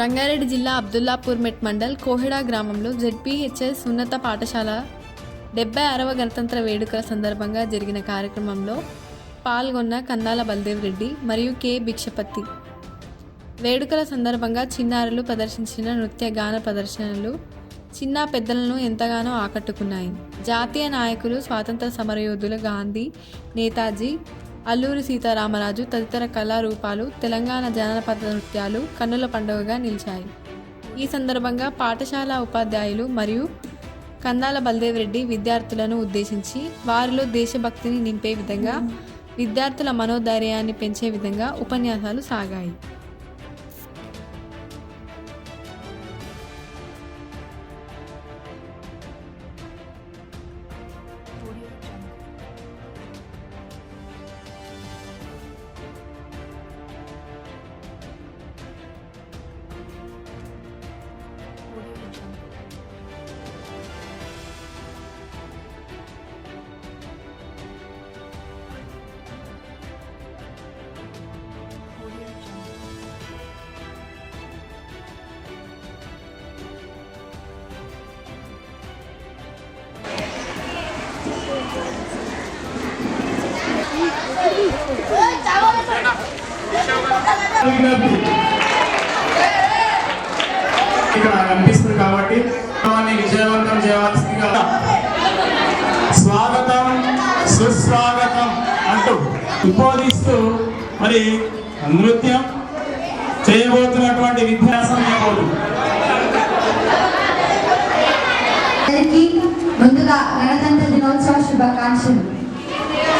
రంగారెడ్డి జిల్లా అబ్దుల్లాపూర్ మెట్ మండల్ కోహెడా గ్రామంలో జెడ్పీహెచ్ఎస్ ఉన్నత పాఠశాల డెబ్బై ఆరవ గణతంత్ర వేడుకల సందర్భంగా జరిగిన కార్యక్రమంలో పాల్గొన్న కందాల బల్దేవ్ రెడ్డి మరియు కె భిక్షపతి వేడుకల సందర్భంగా చిన్నారులు ప్రదర్శించిన నృత్య గాన ప్రదర్శనలు చిన్న పెద్దలను ఎంతగానో ఆకట్టుకున్నాయి. జాతీయ నాయకులు స్వాతంత్ర సమరయోధులు గాంధీ నేతాజీ అల్లూరి సీతారామరాజు తదితర కళారూపాలు తెలంగాణ జానపద నృత్యాలు కన్నుల పండుగగా నిలిచాయి. ఈ సందర్భంగా పాఠశాల ఉపాధ్యాయులు మరియు కందాల బల్దేవ్ రెడ్డి విద్యార్థులను ఉద్దేశించి వారిలో దేశభక్తిని నింపే విధంగా విద్యార్థుల మనోధైర్యాన్ని పెంచే విధంగా ఉపన్యాసాలు సాగాయి. ఇక్కడ కనిపిస్తుంది కాబట్టి విజయవంతం చేయవలసిందిగా స్వాగతం సుస్వాగతం అంటూ ఉపోదిస్తూ మరి నృత్యం చేయబోతున్నటువంటి విద్యాసం చేయబోతుంది అందరికీ ముందుగా గణతంత్ర దినోత్సవ శుభాకాంక్షలు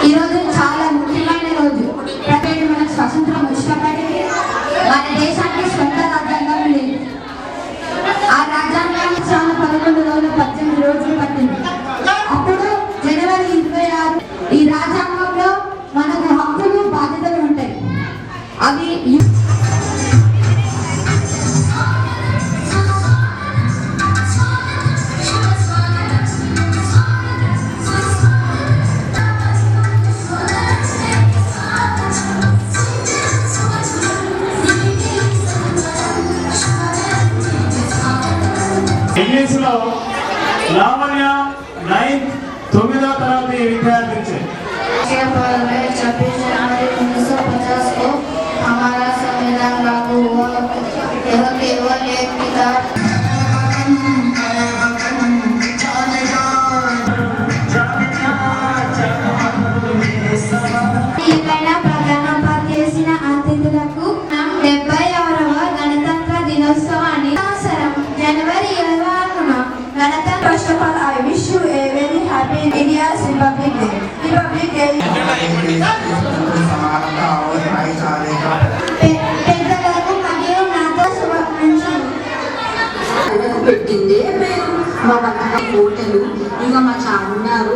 ఈరోజు చాలా ముఖ్యమైన రోజు. ప్రతి మనకు స్వతంత్రం వచ్చినప్పటికీ మన దేశానికి స్వంత రాజ్యాంగం లేదు. ఆ రాజ్యాంగానికి చాలా పదకొండు రోజులు పద్దెనిమిది రోజులు పట్టింది. పెట్టిందే పేరు మా పక్కన కోటలు ఇక మా Charminar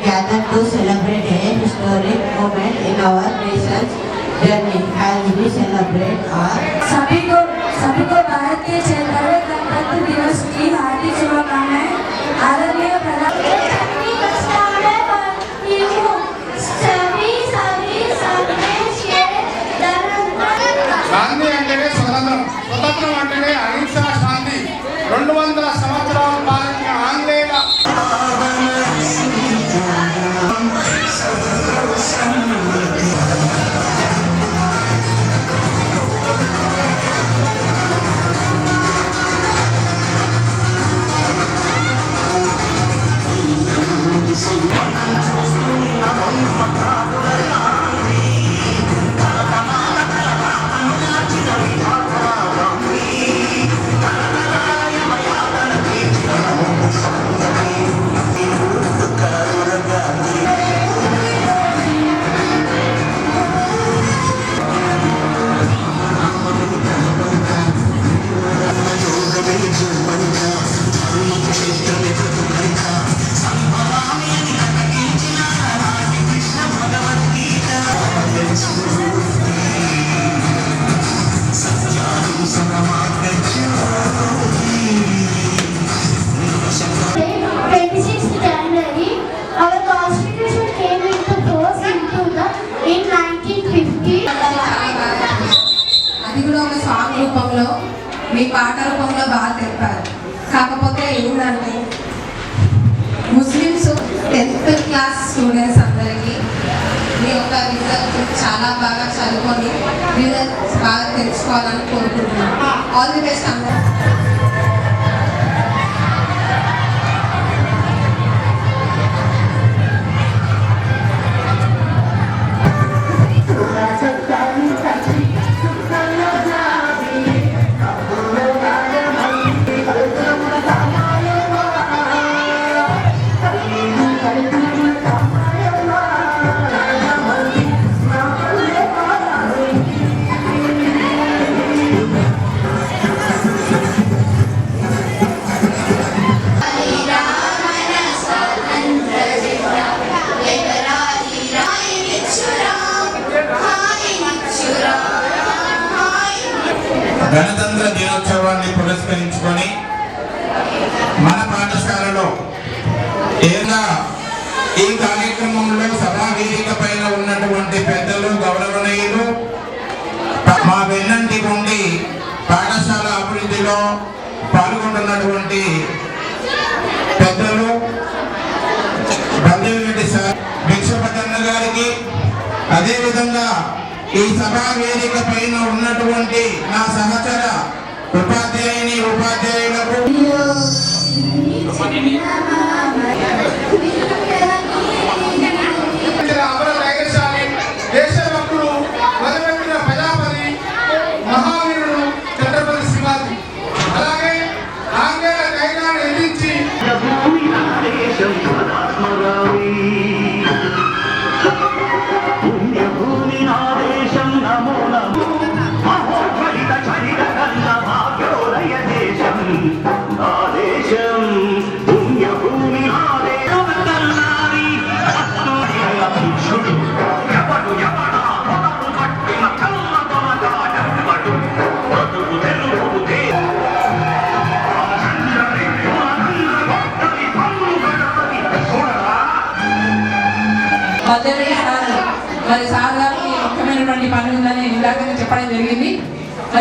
gathered to celebrate a historic moment in our nation's journey as we celebrate our सभी को सभी को भारत के छिहत्तरवें गणतंत्र दिवस की हार्दिक शुभकामनाएं आदरणीय प्रधान గాంధీ అంటేనే స్వతంత్రం. స్వతంత్రం అంటేనే అహింస శాంతి. రెండు వందల అది కూడా ఒక సాంగ్ రూపంలో మీ పాట రూపంలో బాగా తెలిపారు. కాకపోతే ఏంటంటే ముస్లిమ్స్ టెన్త్ క్లాస్ స్టూడెంట్స్ అందరికీ మీ యొక్క రిజల్ట్ చాలా బాగా చదువుకొని రిజల్ట్స్ బాగా తెలుసుకోవాలని కోరుకుంటున్నాను. ఆల్ ది బెస్ట్ అందరూ. ఈ కార్యక్రమంలో సభా వేదిక పైన ఉన్నటువంటి పెద్దలు గౌరవనీయులు మా వెన్నంటి ఉండి పాఠశాల అభివృద్ధిలో పాల్గొంటున్నటువంటి పెద్దలు బంధువురెడ్డి సార్ భిక్షపతన్న గారికి అదేవిధంగా ఈ సభా వేదిక పైన ఉన్నటువంటి నా సహచర ఉపాధి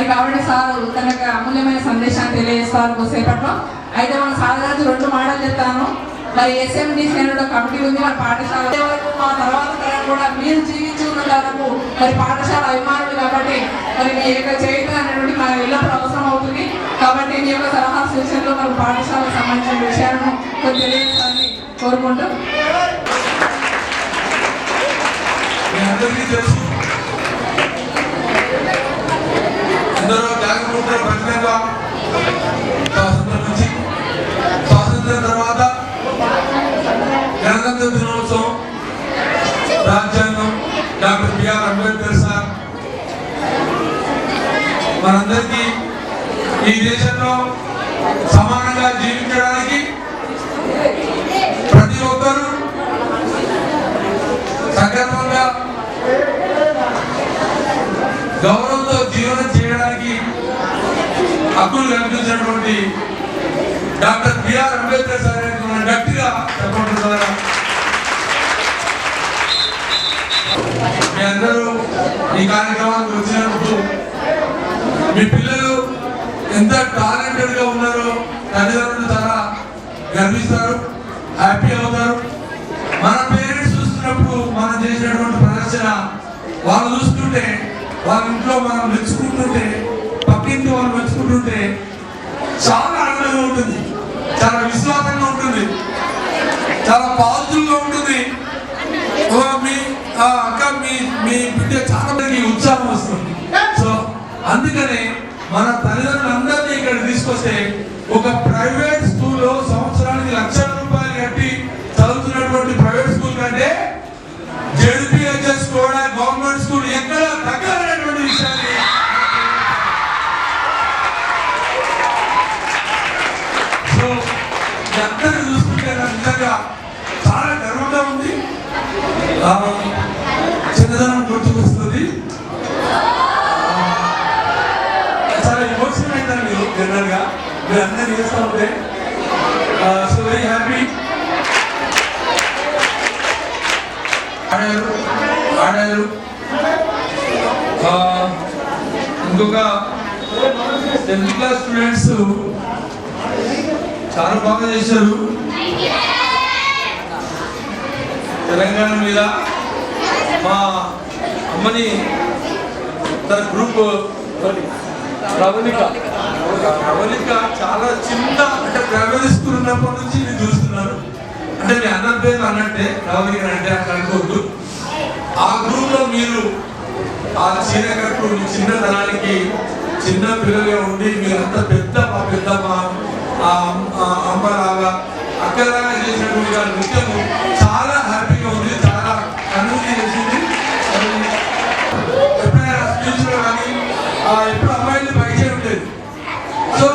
మరి కాబట్టి సార్ తన యొక్క అమూల్యమైన సందేశాన్ని తెలియజేస్తారు కొద్దిసేపట్లో. అయితే మన సార్ గారికి రెండు మాటలు చెప్తాను. మరి ఎస్ఎండిసి అనేది ఒక కమిటీ ఉంది మన పాఠశాల వరకు మా తర్వాత తరం కూడా మీరు జీవించి ఉన్న వరకు మరి పాఠశాల అభిమానులు కాబట్టి మరి మీ యొక్క చేయటం అనేటువంటి మన ఎల్లప్పుడూ అవసరం అవుతుంది. కాబట్టి మీ యొక్క సలహా సూచనలు మన పాఠశాలకు సంబంధించిన విషయాలను కొన్ని తెలియజేస్తారని కోరుకుంటూ. అందరికీ తెలుసు ఎందరో త్యాగమూర్తుల ఫలితంగా స్వాతంత్రం నుంచి స్వాతంత్రం తర్వాత గణతంత్ర దినోత్సవం రాజ్యాంగం డాక్టర్ బిఆర్ అంబేద్కర్ సార్. మనందరికీ ఈ దేశంలో సమానంగా జీవించడానికి ప్రతి ఒక్కరూ సగర్వంగా గౌరవంతో జీవనం హక్కులు కల్పించినటువంటి డాక్టర్ బిఆర్ అంబేద్కర్ సార్ గట్టిగా చెప్పడం ద్వారా మీ అందరూ ఈ కార్యక్రమానికి వచ్చినప్పుడు మీ పిల్లలు ఎంత టాలెంటెడ్గా ఉన్నారో తల్లిదండ్రులు చాలా గర్విస్తారు హ్యాపీ అవుతారు. మన పేరెంట్స్ చూస్తున్నప్పుడు మనం చేసినటువంటి ప్రదర్శన వాళ్ళు చూస్తుంటే వాళ్ళ ఇంట్లో మనం మెచ్చుకుంటుంటే పక్కింటి వాళ్ళు మెచ్చుకుంటుంటే చాలా ఆనందంగా ఉంటుంది. చాలా విశ్వాసంగా ఉంటుంది. చాలా పాజిటివ్గా ఉంటుంది. మీ అక్క మీ మీ బిడ్డ చాలా మందికి ఉత్సాహం వస్తుంది. సో అందుకనే మన తల్లిదండ్రులందరినీ ఇక్కడ తీసుకొస్తే ఒక ప్రైవేట్ స్కూల్లో సంవత్సరానికి లక్షల చూసుకుంటే నాకు నిజంగా చాలా గర్వంగా ఉంది. చిన్నదనం గుర్తుకొస్తుంది. ఆ, చాలా ఎమోషనల్ అయిందండి జనరల్గా. మీరు అందరూ చేస్తూ ఉంటే. సో వెరీ హ్యాపీ ఆడారు ఆడారు. ఇంకొక టెన్త్ క్లాస్ స్టూడెంట్స్ చాలా బాగా చేశారు. తెలంగాణ మీద మా అమ్మని తన గ్రూప్ ప్రవళిక ప్రవళిక చాలా చిన్న అంటే ప్రైమరీ స్కూల్ ఉన్నప్పటి నుంచి నేను చూస్తున్నాను. అంటే మీ అన్న పేరు అన్నట్టే ప్రవళిక అంటే అక్కడ అనుకోవద్దు. ఆ గ్రూప్లో మీరు ఆ చీర కట్టు చిన్న తనానికి చిన్న పిల్లలే ఉండి మీరంతా పెద్ద మా పెద్దమ్మ అమ్మ లాగా అమ్మలాగా అక్కలాగా చేసినటువంటి ఆ నృత్యము చాలా హ్యాపీగా ఉంది చాలా కన్నుంది చేసింది ఎప్పుడైనా స్పీచ్ కానీ ఎప్పుడు అమ్మాయిని పరిచయం లేదు. సో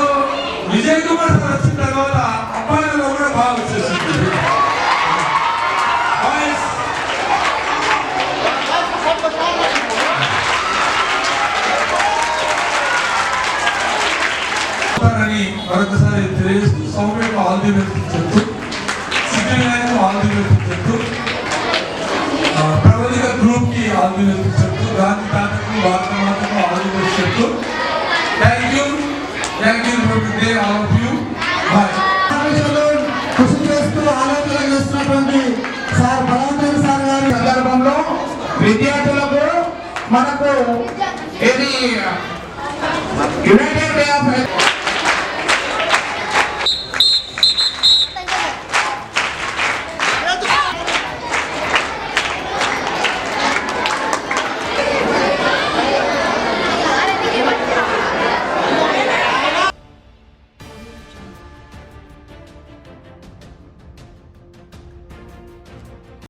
విజయ్ కుమార్ సార్ వచ్చిన తర్వాత అమ్మాయిలలో కూడా బాగా వచ్చేసింది. మరొకసారి తెలియజేస్తుంది సౌమ్యకు ఆల్ ది బెస్ట్ చెప్తూ సిద్ధివినాయకు ఆల్ ది బెస్ట్ చెప్తూ ఆ, ప్రబలిక గ్రూప్కి ఆల్ ది బెస్ట్ చెప్తూ గాంధీ తాతకు భారత మాతకు ఆల్ ది బెస్ట్ చెప్తూ thank you thank you day all of you bye కృషి చేస్తూ ఆలోచన చేస్తున్నటువంటి సార్ బలవంతుడు సార్ గారి సందర్భంలో విద్యార్థులకు మనకు ఇది యునైటెడ్ వే ఆఫ్